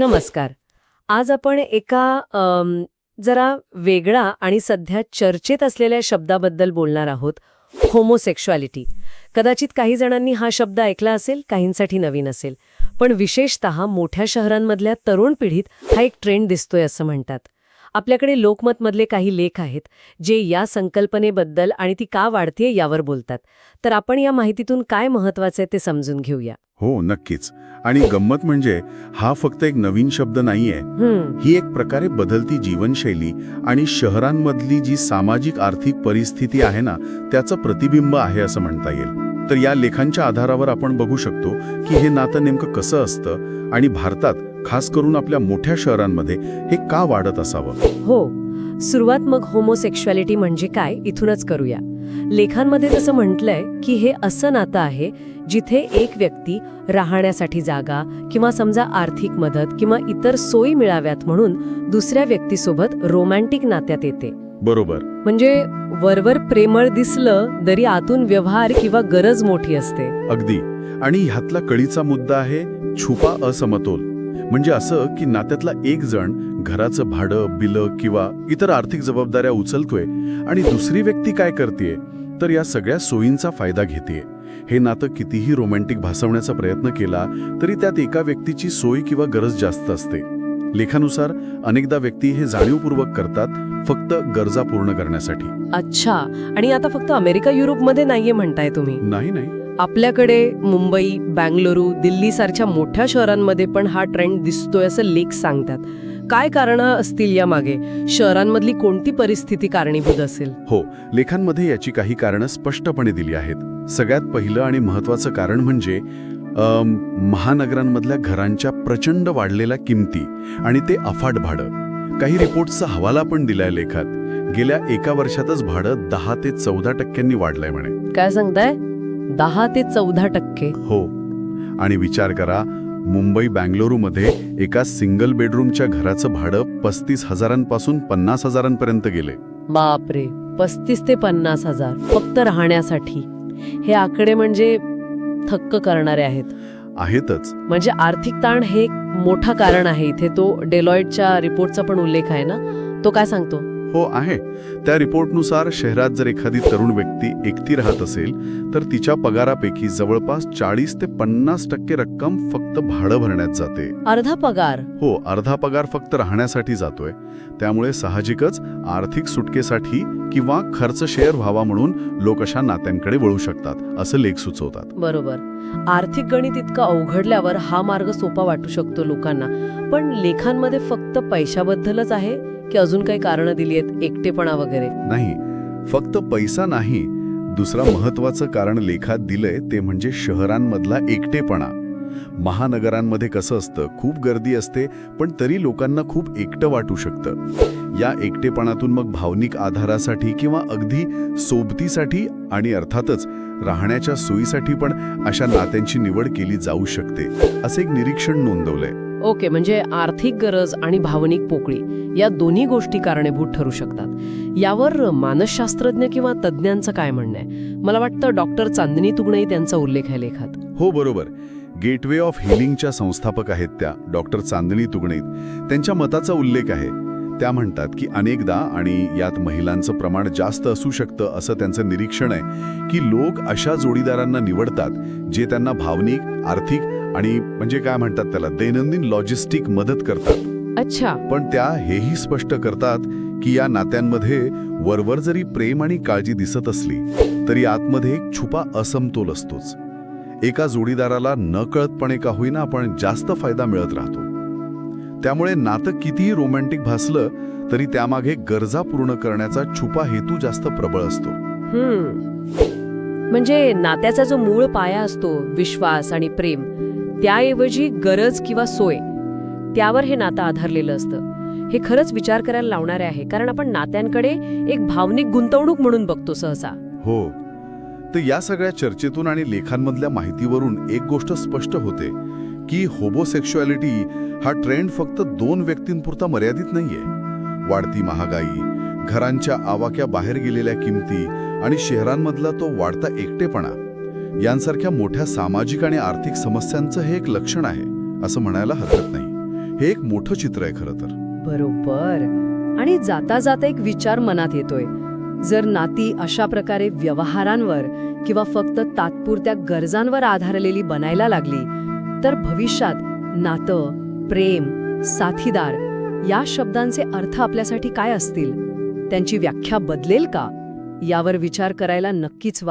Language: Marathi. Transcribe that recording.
नमस्कार. आज आपण एका जरा वेगळा आणि सध्या चर्चेत असलेल्या शब्दाबद्दल बोलणार आहोत होमोसेक्शुअलिटी कदाचित काही जणांनी हा शब्द ऐकला असेल काहींसाठी नवीन असेल. पण विशेषतः मोठ्या शहरांमधल्या तरुण पिढीत हा एक ट्रेंड दिसतोय असं म्हणतात. आपल्याकडे लोकमतमधले काही लेख आहेत जे या संकल्पनेबद्दल आणि ती का वाढतेय यावर बोलतात. तर आपण या माहितीतून काय महत्वाचं आहे ते समजून घेऊया. हो नक्कीच. आणि गंमत म्हणजे हा फक्त एक नवीन शब्द नाहीये. ही एक प्रकारे बदलती जीवनशैली आणि शहरांमधली जी सामाजिक आर्थिक परिस्थिती आहे ना त्याचं प्रतिबिंब आहे असं म्हणता येईल. तर या लेखांच्या आधारावर आपण बघू शकतो की हे नातं नेमकं कसं असतं आणि भारतात खास करून आपल्या मोठ्या शहरांमध्ये हे का वाढत असावं? हो सुरुवात मग होमोसेक्शुअलिटी म्हणजे काय इथूनच करूया. लेखांमध्ये जसं म्हटलंय की हे असं नातं आहे जिथे एक व्यक्ती राहण्यासाठी जागा किंवा समजा आर्थिक मदत किंवा इतर सोयी मिळाव्यात म्हणून दुसऱ्या व्यक्तीसोबत रोमॅन्टिक नात्यात येते. बरोबर. म्हणजे वरवर प्रेमळ दिसलं तरी आतून व्यवहार किंवा गरज मोठी असते. अगदी. आणि ह्यातला कळीचा मुद्दा आहे छुपा असमतोल. म्हणजे असं की नात्यातला एक जण घराचं भाडं बिलं किंवा इतर आर्थिक जबाबदाऱ्या उचलतोय आणि दुसरी व्यक्ती काय करतेय तर या सगळ्या सोयींचा फायदा घेतेय. हे नातं कितीही रोमॅन्टिक भासवण्याचा प्रयत्न केला तरी त्यात एका व्यक्तीची सोय किंवा गरज जास्त असते. लेखानुसार अनेकदा व्यक्ती हे जाणीवपूर्वक करतात फक्त गरजा पूर्ण करण्यासाठी. अच्छा. आणि आता फक्त अमेरिका युरोपमध्ये नाहीये म्हणताय तुम्ही? नाही नाही. आपल्याकडे मुंबई बँगलुरू दिल्लीसारख्या मोठ्या शहरांमध्ये पण हा ट्रेंड दिसतोय असं लेख सांगतात. काय कारणं असतील या मागे शहरांमधली कोणती परिस्थिती कारणीभूत असेल? हो लेखांमध्ये याची काही कारणं स्पष्टपणे दिली आहेत. सगळ्यात पहिलं आणि महत्वाचं कारण म्हणजे महानगरांमधल्या घरांच्या प्रचंड वाढलेल्या किमती आणि ते अफाट भाडं. काही रिपोर्ट्सचा हवाला पण दिलाय लेखात. गेल्या एका वर्षातच भाडं दहा ते चौदा टक्क्यांनी वाढलंय म्हणे. काय सांगताय? दहा ते चौदा टक्के. हो. आणि विचार करा मुंबई बँगलोरूमध्ये एका सिंगल बेडरूमच्या घराचं भाडं पस्तीस हजारांपासून पन्नास हजारांपर्यंत गेले. बापरे पस्तीस ते पन्नास हजार फक्त राहण्यासाठी. हे आकडे म्हणजे थक्क करणारे आहेत. आहेतच. म्हणजे आर्थिक ताण हे एक मोठा कारण आहे. इथे तो डेलॉइटच्या रिपोर्टचा पण उल्लेख आहे ना? तो काय सांगतो? हो आहे. त्या रिपोर्टनुसार शहरात जर एखादी तरुण व्यक्ती एकटी राहत असेल तर तिच्या पगारापैकी जवळपास चाळीस ते पन्नास टक्के रक्कम फक्त भाडं भरण्यात जाते. अर्धा पगार. हो अर्धा पगार फक्त राहण्यासाठी जातोय. त्यामुळे साहजिकच आर्थिक सुटकेसाठी किंवा खर्च शेअर व्हावा म्हणून लोक अशा नात्यांकडे वळू शकतात असं लेख सुचवतात. बरोबर. आर्थिक गणित इतकं अवघडल्यावर हा मार्ग सोपा वाटू शकतो लोकांना. पण लेखांमध्ये फक्त पैशाबद्दलच आहे? की अजून काही कारणं दिली आहेत? एकटेपणा वगैरे. नाही. फक्त पैसा नाही दुसरा महत्वाचं कारण लेखात दिलंय ते म्हणजे शहरांमधला एकटेपणा. महानगरांमध्ये कसं असतं खूप गर्दी असते पण तरी लोकांना खूप एकटं वाटू शकतं. या एकटेपणातून मग भावनिक आधारासाठी किंवा अगदी सोबतीसाठी आणि अर्थातच राहण्याच्या सोयीसाठी पण अशा नात्यांची निवड केली जाऊ शकते असं एक निरीक्षण नोंदवलंय. ओके म्हणजे आर्थिक गरज आणि भावनिक पोकळी या दोन्ही गोष्टी कारणीभूत ठरू शकतात. यावर मानसशास्त्रज्ञ किंवा तज्ज्ञांचं काय म्हणणं आहे? मला वाटतं डॉक्टर चांदनी तुगणई त्यांचा उल्लेख आहे लेखात. हो बरोबर. गेटवे ऑफ हिलिंगच्या संस्थापक आहेत त्या डॉक्टर चांदनी तुगणेत त्यांच्या मताचा उल्लेख आहे. त्या म्हणतात की अनेकदा आणि यात महिलांचं प्रमाण जास्त असू शकतं असं त्यांचं निरीक्षण आहे की लोक अशा जोडीदारांना निवडतात जे त्यांना भावनिक आर्थिक आणि म्हणजे काय म्हणतात त्याला? दैनंदिन लॉजिस्टिक मदत करतात. अच्छा. पण त्या हेही स्पष्ट करतात की या नात्यांमध्ये वरवर जरी प्रेम आणि काळजी दिसत असली तरी आतमध्ये एक छुपा असमतोल असतोच. एका जोडीदाराला नकळतपणे का होईना आपण जास्त फायदा मिळत राहतो. त्यामुळे नातं कितीही रोमॅन्टिक भासलं तरी त्यामागे गरजा पूर्ण करण्याचा छुपा हेतू जास्त प्रबळ असतो. म्हणजे नात्याचा जो मूळ पाया असतो विश्वास आणि प्रेम त्याऐवजी गरज किंवा सोय त्यावर हे नातं आधारलेलं असतं. हे खरंच विचार करायला लावणारे आहे कारण आपण नात्यांकडे एक भावनिक गुंतवणूक म्हणून बघतो सहसा. हो. तर या सगळ्या चर्चेतून आणि लेखांमधल्या माहितीवरून एक गोष्ट स्पष्ट होते की होबोसेक्शुअलिटी हा ट्रेंड फक्त दोन व्यक्तींपुरता मर्यादित नाहीये. वाढती महागाई घरांच्या आवाक्या बाहेर गेलेल्या किमती आणि शहरांमधला तो वाढता एकटेपणा यांसारख्या मोठ्या सामाजिक आणि आर्थिक समस्यांचं हे एक लक्षण आहे असं म्हणायला हरकत नाही. हे एक मोठं चित्र आहे खरं तर. बरोबर. आणि जाता जाता एक विचार मनात येतोय. जर नाती अशा प्रकारे व्यवहारांवर किंवा फक्त तात्पुरत्या गरजांवर आधारलेली बनायला लागली तर भविष्यात नातं प्रेम साथीदार या शब्दांचे अर्थ आपल्यासाठी काय असतील? त्यांची व्याख्या बदलेल का? यावर विचार करायला नक्कीच वा